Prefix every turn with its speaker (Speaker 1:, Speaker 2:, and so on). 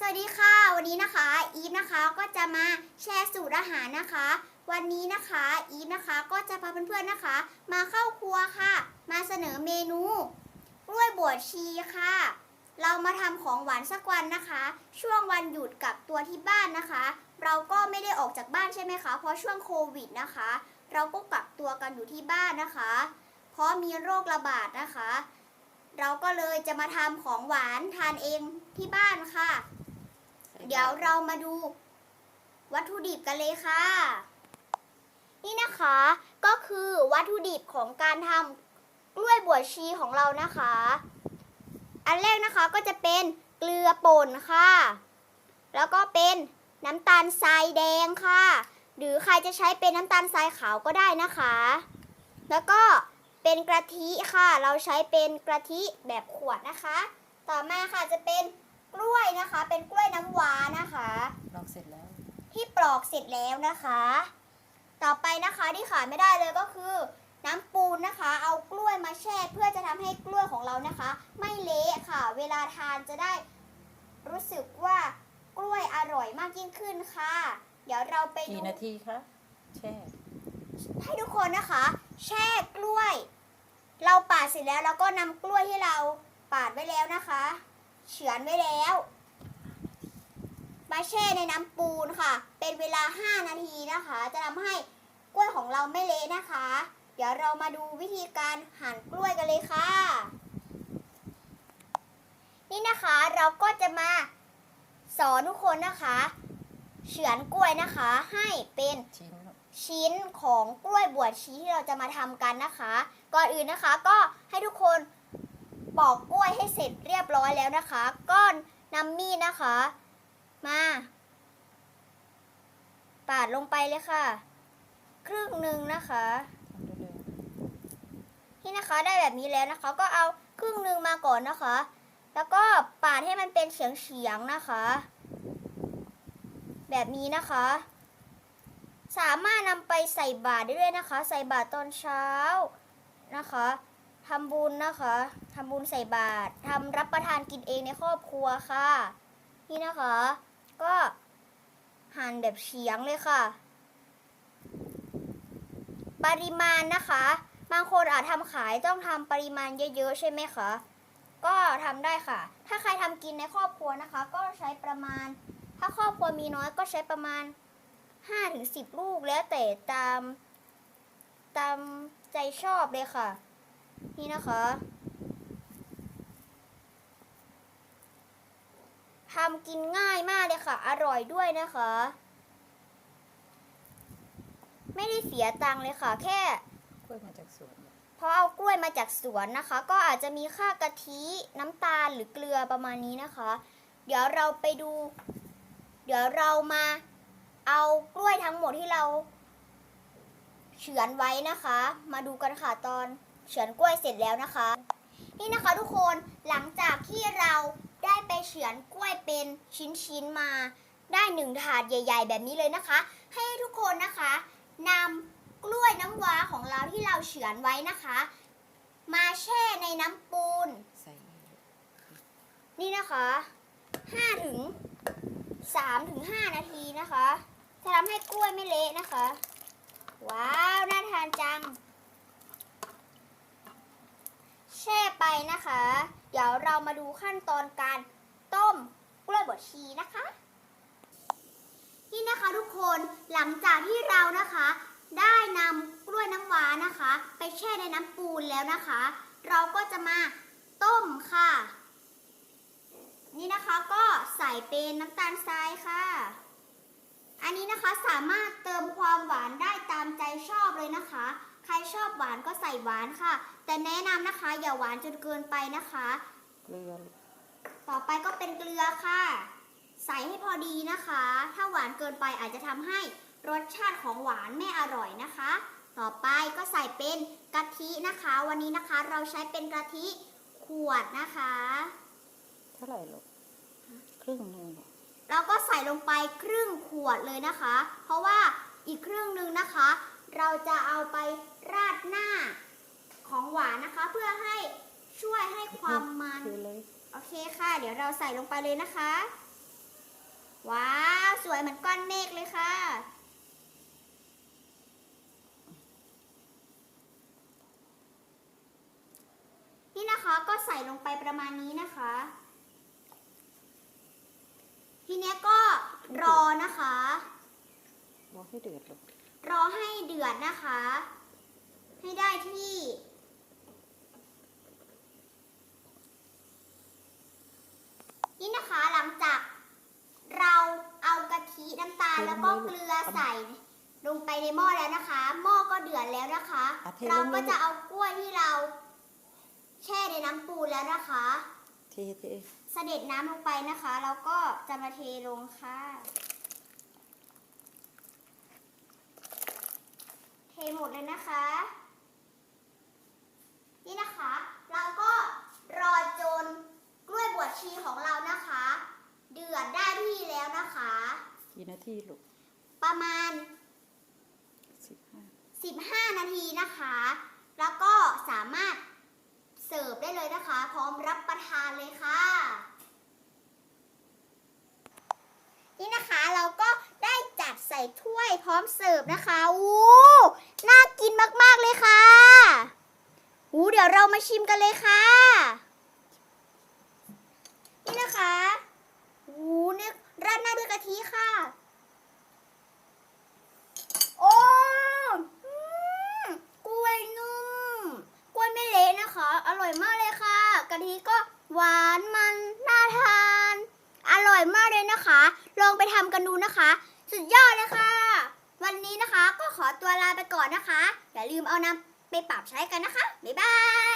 Speaker 1: สวัสดีค่ะ วันนี้นะคะอีฟนะคะก็จะมาแชร์สูตรอาหารนะคะ วันนี้นะคะอีฟนะคะก็จะพาเพื่อนๆนะคะ มาเข้าครัวค่ะ มาเสนอเมนูกล้วยบวชชีค่ะ เรามาทำของหวานสักวันนะคะ ช่วงวันหยุดกับตัวที่บ้านนะคะ เราก็ไม่ได้ออกจากบ้านใช่ไหมคะเพราะช่วงโควิดนะคะ เราก็กักตัวกันอยู่ที่บ้านนะคะ เพราะมีโรคระบาดนะคะ เราก็เลยจะมาทำของหวานทานเองที่บ้านค่ะ เดี๋ยวเรามาดูวัตถุดิบกันเลยค่ะ นี่นะคะก็คือวัตถุดิบของการทำกล้วยบวชชีของเรานะคะ อันแรกนะคะก็จะเป็นเกลือป่นค่ะ แล้วก็เป็นน้ำตาลทรายแดงค่ะ หรือใครจะใช้เป็นน้ำตาลทรายขาวก็ได้นะคะ แล้วก็เป็นกะทิค่ะ เราใช้เป็นกะทิแบบขวดนะคะ ต่อมาค่ะจะเป็น กล้วยนะคะ เป็นกล้วยน้ำว้านะคะ
Speaker 2: ลอกเสร็จแล้ว
Speaker 1: ที่ปลอกเสร็จแล้วนะคะ ต่อไปนะคะที่ขาดไม่ได้เลยก็คือ น้ำปูนนะคะ เอากล้วยมาแช่เพื่อจะทำให้กล้วยของเรานะคะ ไม่เละค่ะ เวลาทานจะได้รู้สึกว่ากล้วยอร่อยมากยิ่งขึ้นค่ะ เดี๋ยวเราไป
Speaker 2: กี่
Speaker 1: ดู
Speaker 2: นาทีคะแช่
Speaker 1: ให้ทุกคนนะคะ แช่กล้วย เราปาดเสร็จแล้วเราก็นำกล้วยที่เราปาดไว้แล้วนะคะ เฉือนไว้แล้วมาแช่ในน้ำปูนค่ะ เป็นเวลา 5 นาทีนะคะ จะทำให้กล้วยของเราไม่เละนะคะ เดี๋ยวเรามาดูวิธีการหั่นกล้วยกันเลยค่ะ นี่นะคะเราก็จะมาสอนทุกคนนะคะเฉือนกล้วยนะคะ ให้เป็น
Speaker 2: ชิ้น
Speaker 1: ชิ้นของกล้วยบวชชีที่เราจะมาทำกันนะคะ ก่อนอื่นนะคะ ก็ให้ทุกคน ปอกกล้วยให้เสร็จเรียบร้อยแล้วนะคะ ก็นำมีดนะคะ มา ปาดลงไปเลยค่ะ ครึ่งหนึ่งนะคะ
Speaker 2: ที่
Speaker 1: นะคะได้แบบนี้แล้วนะคะ ก็เอาครึ่งหนึ่งมาก่อนนะคะ แล้วก็ปาดให้มันเป็นเฉียงเฉียงๆนะคะ แบบนี้นะคะ สามารถนำไปใส่บาตรได้ด้วยนะคะ ใส่บาตรตอนเช้านะคะ ทำบุญนะคะทำบุญใส่บาตรทำรับประทานกินเองในครอบครัวค่ะ นี่นะคะ ก็หั่นแบบเฉียงเลยค่ะ ปริมาณนะคะ บางคนอาจทำขายต้องทำปริมาณเยอะๆ ใช่ไหมคะ ก็ทำได้ค่ะ ถ้าใครทำกินในครอบครัวนะคะ ก็ใช้ประมาณ ถ้าครอบครัวมีน้อยก็ใช้ประมาณ5-10 ลูกแล้วแต่ตาม ตามใจชอบเลยค่ะ นี่นะคะทำกินง่ายมากเลยค่ะ อร่อยด้วยนะคะ ไม่ได้เสียตังค์เลยค่ะ แค่
Speaker 2: กล้วยมาจากสวน
Speaker 1: เพราะเอากล้วยมาจากสวนนะคะ ก็อาจจะมีค่ากะทิน้ำตาลหรือเกลือประมาณนี้นะคะ เดี๋ยวเราไปดู เดี๋ยวเรามาเอากล้วยทั้งหมดที่เราเฉือนไว้นะคะ มาดูกันค่ะตอน เฉือนกล้วยเสร็จแล้วนะคะ นี่นะคะทุกคนหลังจากที่เราได้ไปเฉือนกล้วยเป็นชิ้นๆมาได้หนึ่งถาดใหญ่ ๆ แบบนี้เลยนะคะ ให้ทุกคนนะคะนำกล้วยน้ำว้าของเราที่เราเฉือนไว้นะคะ มาแช่ในน้ำปูน นี่นะคะ5ถึง3ถึง5นาทีนะคะ จะทำให้กล้วยไม่เละนะคะ ว้าว น่าทานจัง แช่ไป นะคะ เดี๋ยวเรามาดูขั้นตอนการต้มกล้วยบดชีนะคะ นี่นะคะทุกคนหลังจากที่เรานะคะ ได้นำกล้วยน้ำว้านะคะ ไปแช่ในน้ำปูนแล้วนะคะ เราก็จะมาต้มค่ะ นี่นะคะก็ใส่เป็นน้ำตาลทรายค่ะ อันนี้นะคะสามารถเติมความานก็ใส่หวานค่ะ แต่แนะนำนะคะ อย่าหวานจนเกินไปนะคะ
Speaker 2: เกลือ
Speaker 1: ต่อไปก็เป็นเกลือค่ะ ใส่ให้พอดีนะคะ ถ้าหวานเกินไปอาจจะทำให้รสชาติของหวานไม่อร่อยนะคะ ต่อไปก็ใส่เป็นกะทินะคะ วันนี้นะคะเราใช้เป็นกะทิขวดนะคะ
Speaker 2: เท่าไหร่ลูกครึ่งหนึ่งเหรอ
Speaker 1: เราก็ใส่ลงไปครึ่งขวดเลยนะคะ เพราะว่าอีกครึ่งหนึ่งนะคะ เราจะเอาไปราดหน้าของหวานนะคะ เพื่อให้ช่วยให้ความมัน
Speaker 2: คือเลย
Speaker 1: โอเคค่ะ เดี๋ยวเราใส่ลงไปเลยนะคะ ว้าว สวยเหมือนก้อนเมฆเลยค่ะ นี่นะคะก็ใส่ลงไปประมาณนี้นะคะ ทีเนี้ยก็รอนะคะ
Speaker 2: บอกให้เดือดลูก
Speaker 1: รอให้เดือดนะคะ ให้ได้ที่ นี่นะคะหลังจากเราเอากะทิน้ำตาลแล้วก็เกลือใส่ลงไปในหม้อแล้วนะคะ หม้อก็เดือดแล้วนะคะ
Speaker 2: อะเท
Speaker 1: เรา
Speaker 2: ลง
Speaker 1: ก็
Speaker 2: เลย
Speaker 1: จะเอากล้วยที่เราแช่ในน้ำปูแล้วนะคะ
Speaker 2: เทเท
Speaker 1: เสด็จน้ำลงไปนะคะ แล้วก็จะมาเทลงค่ะ เท หมดเลยนะคะ นี่นะคะ เราก็รอจนกล้วยบวชชีของเรานะคะ เดือดได้ที่แล้วนะคะ
Speaker 2: กี่นาทีลูก
Speaker 1: ประมาณ
Speaker 2: สิบห้า
Speaker 1: 15 นาทีนะคะ แล้วก็สามารถเสิร์ฟได้เลยนะคะ พร้อมรับประทานเลยค่ะ นี่นะคะเราก็ได้จัดใส่ ถ้วยพร้อมเสิร์ฟนะคะอู้น่ากินมากๆเลยค่ะอู้เดี๋ยวเรามาชิมกันเลยค่ะ นี่นะคะอู้เนี่ยราดหน้าด้วยกะทิค่ะโอ้กล้วยนุ่มกล้วยไม่เละนะคะ อร่อยมากเลยค่ะกะทิก็หวานมันน่าทาน อร่อยมากเลยนะคะ ลองไปทำกันดูนะคะ สุดยอดเลยค่ะ วันนี้นะคะก็ขอตัวลาไปก่อนนะคะ อย่าลืมเอานำไปปรับใช้กันนะคะ บ๊ายบาย